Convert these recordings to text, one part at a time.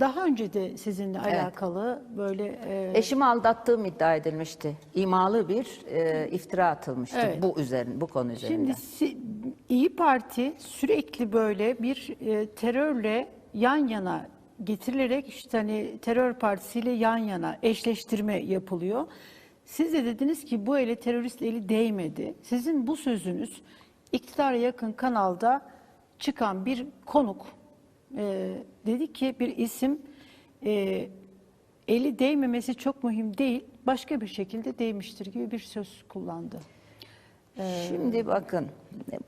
Daha önce de sizinle alakalı böyle e, Eşimi aldattığım iddia edilmişti. İmalı bir e, iftira atılmıştı Evet. bu üzerine, bu konu üzerinden. Şimdi İyi Parti sürekli böyle bir e, terörle yan yana getirilerek işte hani terör partisiyle yan yana eşleştirme yapılıyor. Siz de dediniz ki bu ele terörist eli değmedi. Sizin bu sözünüz iktidara yakın kanalda çıkan bir konuk e, dedi ki bir isim e, eli değmemesi çok mühim değil başka bir şekilde değmiştir gibi bir söz kullandı. Şimdi bakın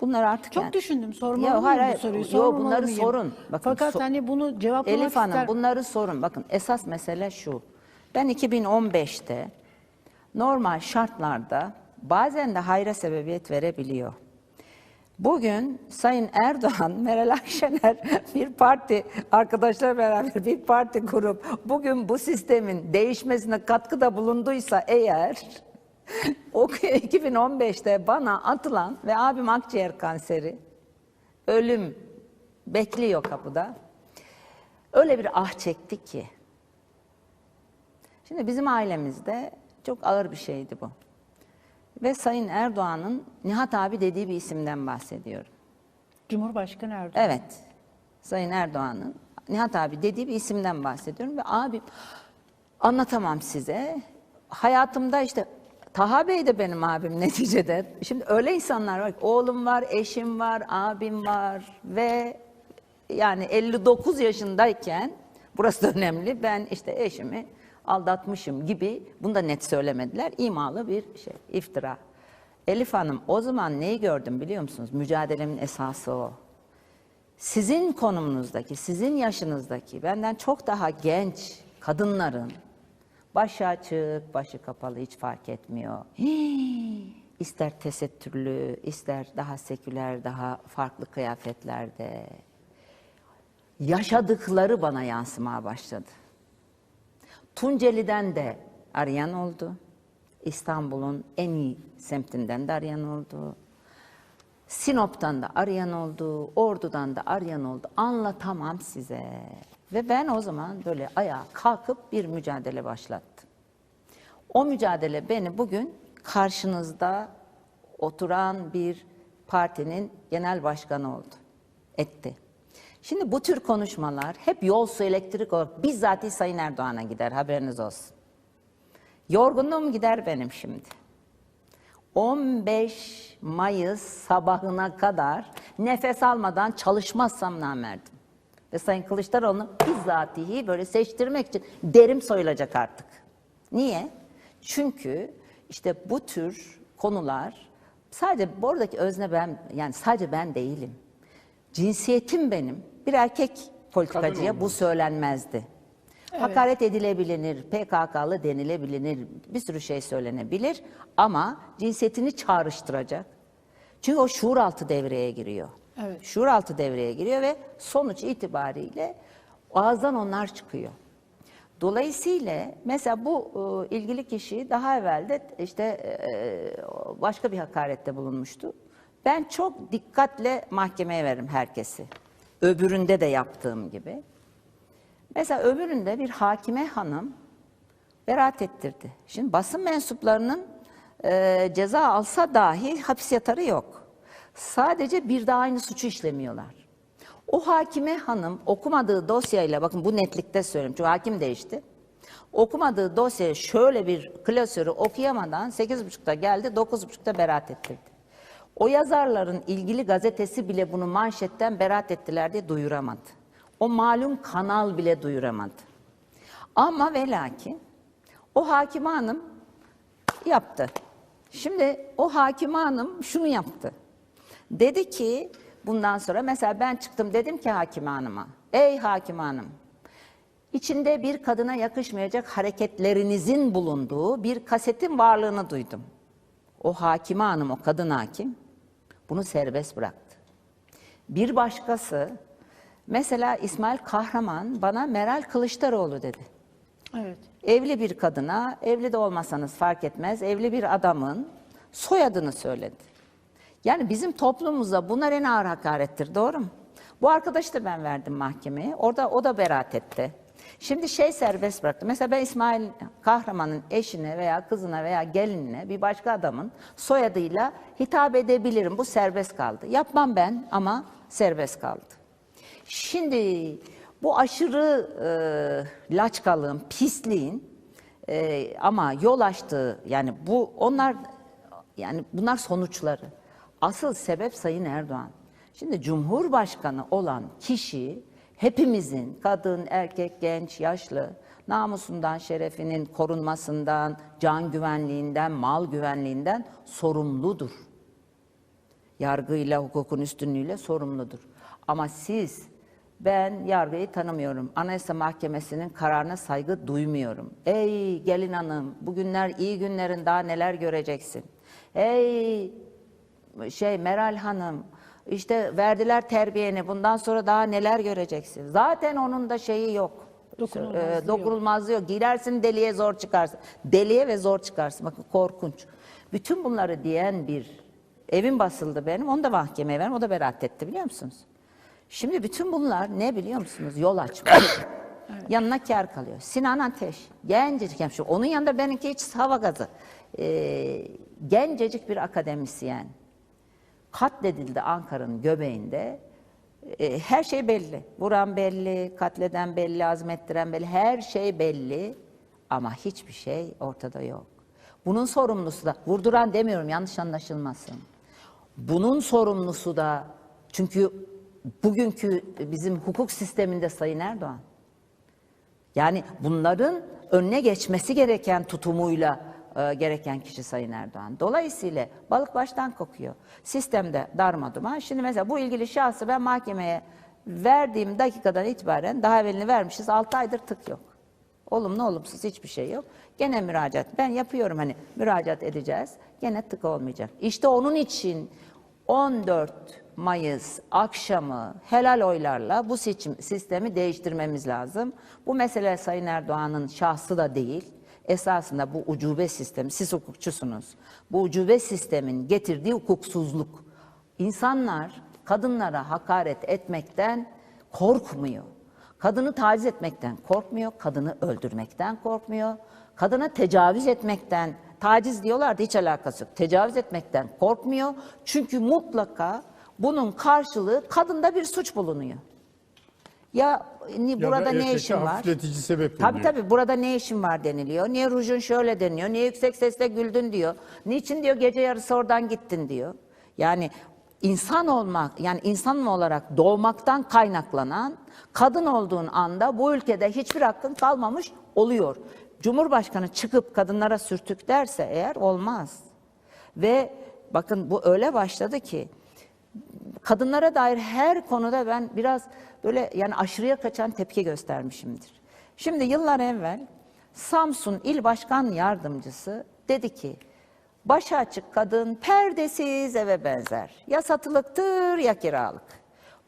bunlar artık Çok yani- düşündüm sormalı Ya hayır, bu soruyu? Yo, bunları mıyım? sorun. Bakın, Fakat so- hani bunu cevaplamak Elif Hanım ister. bunları sorun. Bakın esas mesele şu. Ben 2015'te normal şartlarda bazen de hayra sebebiyet verebiliyor. Bugün Sayın Erdoğan, Meral Akşener bir parti, arkadaşlar beraber bir parti kurup bugün bu sistemin değişmesine katkıda bulunduysa eğer o 2015'te bana atılan ve abim akciğer kanseri, ölüm bekliyor kapıda. Öyle bir ah çekti ki. Şimdi bizim ailemizde çok ağır bir şeydi bu. Ve Sayın Erdoğan'ın Nihat abi dediği bir isimden bahsediyorum. Cumhurbaşkanı Erdoğan. Evet. Sayın Erdoğan'ın Nihat abi dediği bir isimden bahsediyorum ve abim anlatamam size. Hayatımda işte Taha Bey de benim abim neticede. Şimdi öyle insanlar var oğlum var, eşim var, abim var ve yani 59 yaşındayken burası da önemli. Ben işte eşimi aldatmışım gibi bunu da net söylemediler. İmalı bir şey, iftira. Elif Hanım o zaman neyi gördüm biliyor musunuz? Mücadelemin esası o sizin konumunuzdaki, sizin yaşınızdaki, benden çok daha genç kadınların başı açık, başı kapalı hiç fark etmiyor. Hii, ister tesettürlü, ister daha seküler, daha farklı kıyafetlerde yaşadıkları bana yansımaya başladı. Tunceli'den de arayan oldu. İstanbul'un en iyi semtinden de arayan oldu. Sinop'tan da arayan oldu, Ordu'dan da arayan oldu. Anlatamam size. Ve ben o zaman böyle ayağa kalkıp bir mücadele başlattım. O mücadele beni bugün karşınızda oturan bir partinin genel başkanı oldu. Etti. Şimdi bu tür konuşmalar hep yol su elektrik olarak bizzat Sayın Erdoğan'a gider haberiniz olsun. Yorgunluğum gider benim şimdi. 15 Mayıs sabahına kadar nefes almadan çalışmazsam namerdim. Ve Sayın Kılıçdaroğlu'nu bizzatihi böyle seçtirmek için derim soyulacak artık. Niye? Çünkü işte bu tür konular sadece buradaki özne ben yani sadece ben değilim. Cinsiyetim benim. Bir erkek politikacıya bu söylenmezdi. Hakaret edilebilir, PKK'lı denilebilir, bir sürü şey söylenebilir ama cinsiyetini çağrıştıracak. Çünkü o şuur altı devreye giriyor. Evet. Şuur altı devreye giriyor ve sonuç itibariyle ağızdan onlar çıkıyor. Dolayısıyla mesela bu e, ilgili kişi daha evvel de işte e, başka bir hakarette bulunmuştu. Ben çok dikkatle mahkemeye veririm herkesi. Öbüründe de yaptığım gibi. Mesela öbüründe bir hakime hanım beraat ettirdi. Şimdi basın mensuplarının e, ceza alsa dahi hapis yatarı yok. Sadece bir daha aynı suçu işlemiyorlar. O hakime hanım okumadığı dosyayla, bakın bu netlikte söylüyorum çünkü hakim değişti. Okumadığı dosyayı şöyle bir klasörü okuyamadan 8.30'da geldi, 9.30'da beraat ettirdi. O yazarların ilgili gazetesi bile bunu manşetten beraat ettiler diye duyuramadı. O malum kanal bile duyuramadı. Ama ve lakin o hakime hanım yaptı. Şimdi o hakime hanım şunu yaptı. Dedi ki bundan sonra mesela ben çıktım dedim ki hakime hanıma. Ey hakime hanım içinde bir kadına yakışmayacak hareketlerinizin bulunduğu bir kasetin varlığını duydum. O hakime hanım, o kadın hakim bunu serbest bıraktı. Bir başkası, mesela İsmail Kahraman bana Meral Kılıçdaroğlu dedi. Evet. Evli bir kadına, evli de olmasanız fark etmez, evli bir adamın soyadını söyledi. Yani bizim toplumumuzda bunlar en ağır hakarettir, doğru mu? Bu arkadaşı da ben verdim mahkemeye. Orada o da beraat etti. Şimdi şey serbest bıraktı. Mesela ben İsmail Kahraman'ın eşine veya kızına veya gelinine bir başka adamın soyadıyla hitap edebilirim. Bu serbest kaldı. Yapmam ben ama serbest kaldı. Şimdi bu aşırı e, laçkalığın, pisliğin e, ama yol açtığı yani bu onlar yani bunlar sonuçları. Asıl sebep Sayın Erdoğan. Şimdi Cumhurbaşkanı olan kişi hepimizin kadın, erkek, genç, yaşlı namusundan, şerefinin korunmasından, can güvenliğinden, mal güvenliğinden sorumludur yargıyla, hukukun üstünlüğüyle sorumludur. Ama siz, ben yargıyı tanımıyorum. Anayasa Mahkemesi'nin kararına saygı duymuyorum. Ey gelin hanım, bugünler iyi günlerin daha neler göreceksin. Ey şey Meral Hanım, işte verdiler terbiyeni, bundan sonra daha neler göreceksin. Zaten onun da şeyi yok. Dokunulmazlığı yok. dokunulmazlığı yok. Girersin deliye zor çıkarsın. Deliye ve zor çıkarsın. Bakın korkunç. Bütün bunları diyen bir evim basıldı benim. Onu da mahkemeye verdim. O da beraat etti biliyor musunuz? Şimdi bütün bunlar ne biliyor musunuz? Yol açma. Yanına kar kalıyor. Sinan Ateş, gencecik hemşire. Onun yanında benimki hiç hava gazı. Ee, gencecik bir akademisyen. Katledildi Ankara'nın göbeğinde. E, her şey belli. Vuran belli, katleden belli, azmettiren belli. Her şey belli ama hiçbir şey ortada yok. Bunun sorumlusu da, vurduran demiyorum yanlış anlaşılmasın. Bunun sorumlusu da, çünkü bugünkü bizim hukuk sisteminde Sayın Erdoğan. Yani bunların önüne geçmesi gereken tutumuyla e, gereken kişi Sayın Erdoğan. Dolayısıyla balık baştan kokuyor. Sistemde darmaduman. Şimdi mesela bu ilgili şahsı ben mahkemeye verdiğim dakikadan itibaren daha evvelini vermişiz. 6 aydır tık yok. Olumlu olumsuz hiçbir şey yok. Gene müracaat. Ben yapıyorum hani müracaat edeceğiz. Gene tık olmayacak. İşte onun için 14 Mayıs akşamı helal oylarla bu seçim sistemi değiştirmemiz lazım. Bu mesele Sayın Erdoğan'ın şahsı da değil. Esasında bu ucube sistemi, siz hukukçusunuz. Bu ucube sistemin getirdiği hukuksuzluk. İnsanlar kadınlara hakaret etmekten korkmuyor. Kadını taciz etmekten korkmuyor, kadını öldürmekten korkmuyor. Kadına tecavüz etmekten, taciz diyorlar da hiç alakası yok. Tecavüz etmekten korkmuyor. Çünkü mutlaka bunun karşılığı kadında bir suç bulunuyor. Ya, ni- Ya da burada ne işin var? hafifletici sebep Tabii oluyor. tabii burada ne işin var deniliyor. Niye rujun şöyle deniyor. Niye yüksek sesle güldün diyor. Niçin diyor gece yarısı oradan gittin diyor. Yani insan olmak yani insan olarak doğmaktan kaynaklanan kadın olduğun anda bu ülkede hiçbir hakkın kalmamış oluyor. Cumhurbaşkanı çıkıp kadınlara sürtük derse eğer olmaz. Ve bakın bu öyle başladı ki kadınlara dair her konuda ben biraz böyle yani aşırıya kaçan tepki göstermişimdir. Şimdi yıllar evvel Samsun İl Başkan Yardımcısı dedi ki başı açık kadın perdesiz eve benzer. Ya satılıktır ya kiralık.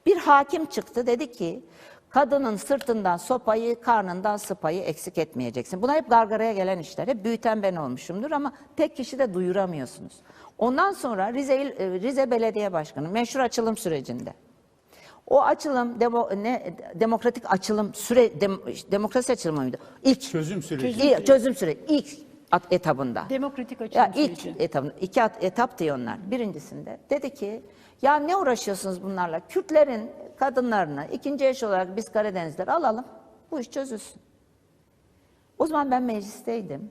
Bir hakim çıktı dedi ki kadının sırtından sopayı, karnından sıpayı eksik etmeyeceksin. Buna hep gargaraya gelen işler. Hep büyüten ben olmuşumdur ama tek kişi de duyuramıyorsunuz. Ondan sonra Rize, İl- e, Rize Belediye Başkanı meşhur açılım sürecinde. O açılım demo, ne demokratik açılım süre dem, demokrasi açılımı mıydı? İlk Çözüm süreci. İlk- çözüm süreci ilk at- etabında. Demokratik açılım Ya ilk süreci. etapında, iki at- etap diyor onlar. Birincisinde dedi ki ya ne uğraşıyorsunuz bunlarla? Kürtlerin kadınlarını ikinci eş olarak biz Karadenizler alalım. Bu iş çözülsün. O zaman ben meclisteydim.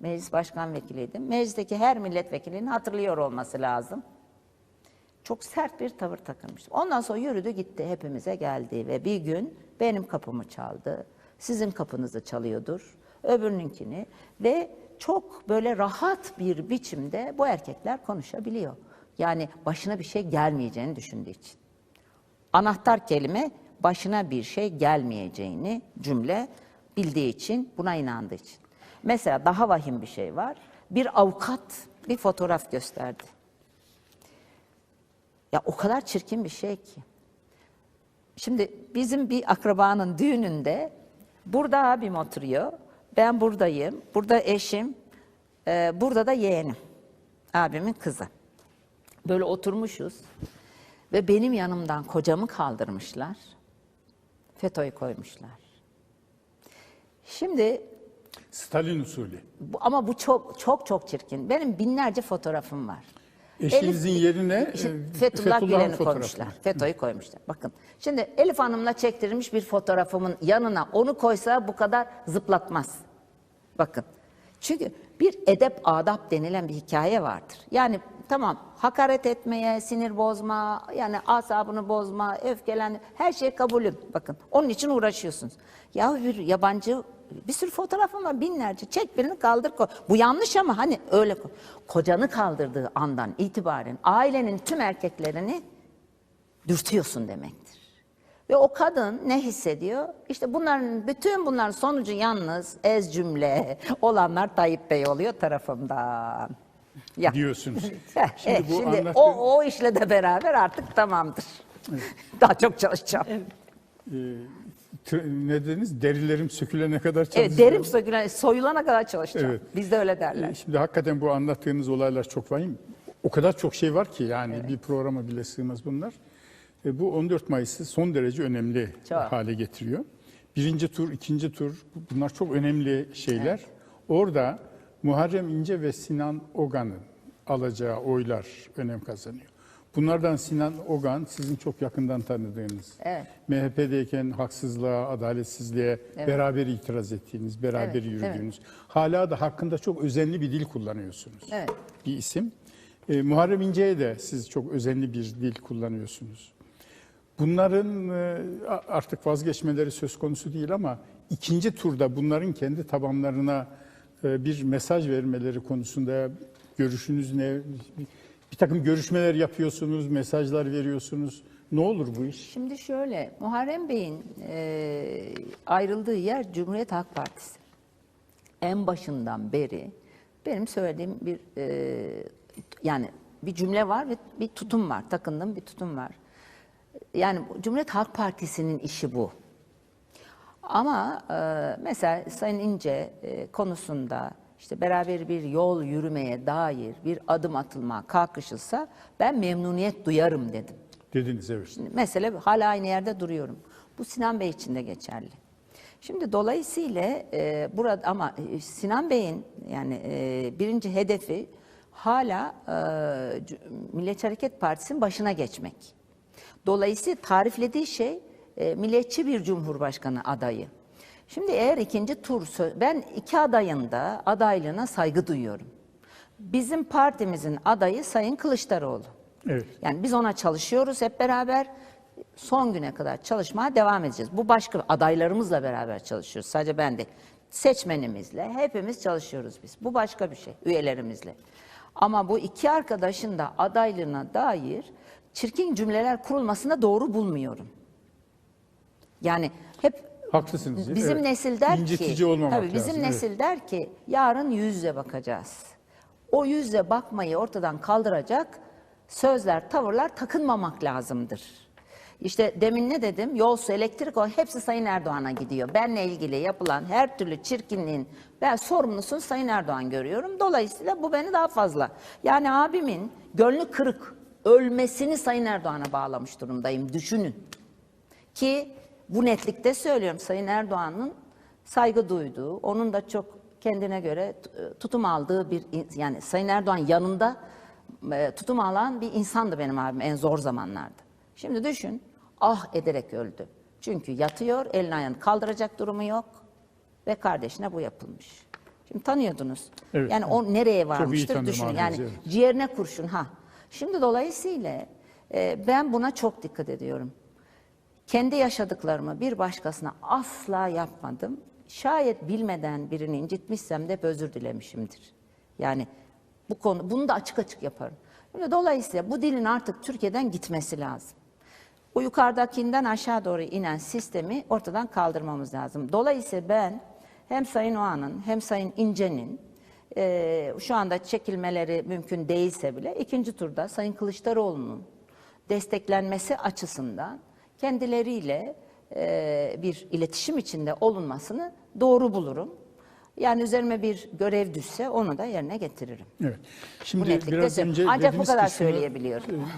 Meclis başkan vekiliydim. Meclisteki her milletvekilinin hatırlıyor olması lazım. Çok sert bir tavır takılmıştım. Ondan sonra yürüdü gitti hepimize geldi ve bir gün benim kapımı çaldı. Sizin kapınızı çalıyordur. Öbürününkini ve çok böyle rahat bir biçimde bu erkekler konuşabiliyor. Yani başına bir şey gelmeyeceğini düşündüğü için. Anahtar kelime başına bir şey gelmeyeceğini cümle bildiği için, buna inandığı için. Mesela daha vahim bir şey var. Bir avukat bir fotoğraf gösterdi. Ya o kadar çirkin bir şey ki. Şimdi bizim bir akrabanın düğününde burada abim oturuyor. Ben buradayım. Burada eşim. e, burada da yeğenim. Abimin kızı. Böyle oturmuşuz. Ve benim yanımdan kocamı kaldırmışlar. FETÖ'yü koymuşlar. Şimdi Stalin usulü. bu, ama bu çok çok çok çirkin. Benim binlerce fotoğrafım var. Eşinizin Elif- yerine İşte e, Fethullah Fethullah'ın Gülen'i fotoğrafı. koymuşlar. FETÖ'yü koymuşlar. Bakın. Şimdi Elif Hanım'la çektirilmiş bir fotoğrafımın yanına onu koysa bu kadar zıplatmaz. Bakın. Çünkü bir edep adap denilen bir hikaye vardır. Yani tamam hakaret etmeye, sinir bozma, yani asabını bozma, öfkelen her şey kabulüm. Bakın onun için uğraşıyorsunuz. Ya bir yabancı bir sürü fotoğrafım var binlerce. Çek birini kaldır koy. Bu yanlış ama hani öyle koy. Kocanı kaldırdığı andan itibaren ailenin tüm erkeklerini dürtüyorsun demektir. Ve o kadın ne hissediyor? İşte bunların bütün bunların sonucu yalnız ez cümle olanlar Tayyip Bey oluyor tarafımdan. Ya. diyorsunuz. Şimdi eh, bu şimdi anlattığın- o, o işle de beraber artık tamamdır. Daha çok çalışacağım. Evet, Tr- ne dediniz? Derilerim sökülene kadar çalışacağım. derim sökülen, soyulana kadar çalışacağım. Evet. Bizde öyle derler. E, Şimdi hakikaten bu anlattığınız olaylar çok vahim. O kadar çok şey var ki yani bir programa bile sığmaz bunlar. E, bu 14 Mayıs'ı son derece önemli Çok. hale getiriyor. Birinci tur, ikinci tur bunlar çok önemli şeyler. Orada Muharrem İnce ve Sinan Ogan'ın alacağı oylar önem kazanıyor. Bunlardan Sinan Ogan sizin çok yakından tanıdığınız. Evet. MHP'deyken haksızlığa, adaletsizliğe beraber itiraz ettiğiniz, beraber Evet, yürüdüğünüz. Hala da hakkında çok özenli bir dil kullanıyorsunuz. Evet. Bir isim. Ee, Muharrem İnce'ye de siz çok özenli bir dil kullanıyorsunuz. Bunların e, artık vazgeçmeleri söz konusu değil ama ikinci turda bunların kendi tabanlarına e, bir mesaj vermeleri konusunda görüşünüz ne? Bir takım görüşmeler yapıyorsunuz, mesajlar veriyorsunuz. Ne olur bu iş? Şimdi şöyle, Muharrem Bey'in e, ayrıldığı yer Cumhuriyet Halk Partisi. En başından beri benim söylediğim bir e, yani bir cümle var ve bir tutum var, takındığım bir tutum var. Yani Cumhuriyet Halk Partisi'nin işi bu. Ama e, mesela Sayın İnce e, konusunda işte beraber bir yol yürümeye dair bir adım atılma kalkışılsa ben memnuniyet duyarım dedim. Dediniz evet. Şimdi mesele hala aynı yerde duruyorum. Bu Sinan Bey için de geçerli. Şimdi dolayısıyla e, burada ama e, Sinan Bey'in yani e, birinci hedefi hala e, Milliyetçi Hareket Partisi'nin başına geçmek. Dolayısıyla tariflediği şey e, milliyetçi bir cumhurbaşkanı adayı. Şimdi eğer ikinci tur, ben iki adayın da adaylığına saygı duyuyorum. Bizim partimizin adayı Sayın Kılıçdaroğlu. Evet. Yani biz ona çalışıyoruz hep beraber. Son güne kadar çalışmaya devam edeceğiz. Bu başka adaylarımızla beraber çalışıyoruz. Sadece ben değil. Seçmenimizle hepimiz çalışıyoruz biz. Bu başka bir şey üyelerimizle. Ama bu iki arkadaşın da adaylığına dair çirkin cümleler kurulmasını doğru bulmuyorum. Yani hep Haklısınız. Bizim evet. nesil der İncitici ki, olmamak tabii bizim lazım, nesil der ki yarın yüzle bakacağız. O yüzle bakmayı ortadan kaldıracak sözler, tavırlar takınmamak lazımdır. İşte demin ne dedim? Yol su, elektrik o hepsi Sayın Erdoğan'a gidiyor. Benle ilgili yapılan her türlü çirkinliğin ben sorumlusunu Sayın Erdoğan görüyorum. Dolayısıyla bu beni daha fazla. Yani abimin gönlü kırık ölmesini Sayın Erdoğan'a bağlamış durumdayım. Düşünün. Ki bu netlikte söylüyorum Sayın Erdoğan'ın saygı duyduğu, onun da çok kendine göre t- tutum aldığı bir yani Sayın Erdoğan yanında e, tutum alan bir insandı benim abim en zor zamanlarda. Şimdi düşün ah ederek öldü. Çünkü yatıyor, elini ayağını kaldıracak durumu yok ve kardeşine bu yapılmış. Şimdi tanıyordunuz. Evet, yani o nereye varmıştır abinizi, Yani evet. ciğerine kurşun ha. Şimdi dolayısıyla e, ben buna çok dikkat ediyorum. Kendi yaşadıklarımı bir başkasına asla yapmadım. Şayet bilmeden birini incitmişsem de hep özür dilemişimdir. Yani bu konu, bunu da açık açık yaparım. Dolayısıyla bu dilin artık Türkiye'den gitmesi lazım. Bu yukarıdakinden aşağı doğru inen sistemi ortadan kaldırmamız lazım. Dolayısıyla ben hem Sayın Oğan'ın hem Sayın İnce'nin eee, şu anda çekilmeleri mümkün değilse bile ikinci turda Sayın Kılıçdaroğlu'nun desteklenmesi açısından kendileriyle eee, bir iletişim içinde olunmasını doğru bulurum. Yani üzerime bir görev düşse onu da yerine getiririm. Evet. Şimdi netlikte biraz önce Ancak bu kadar kısmı- söyleyebiliyorum.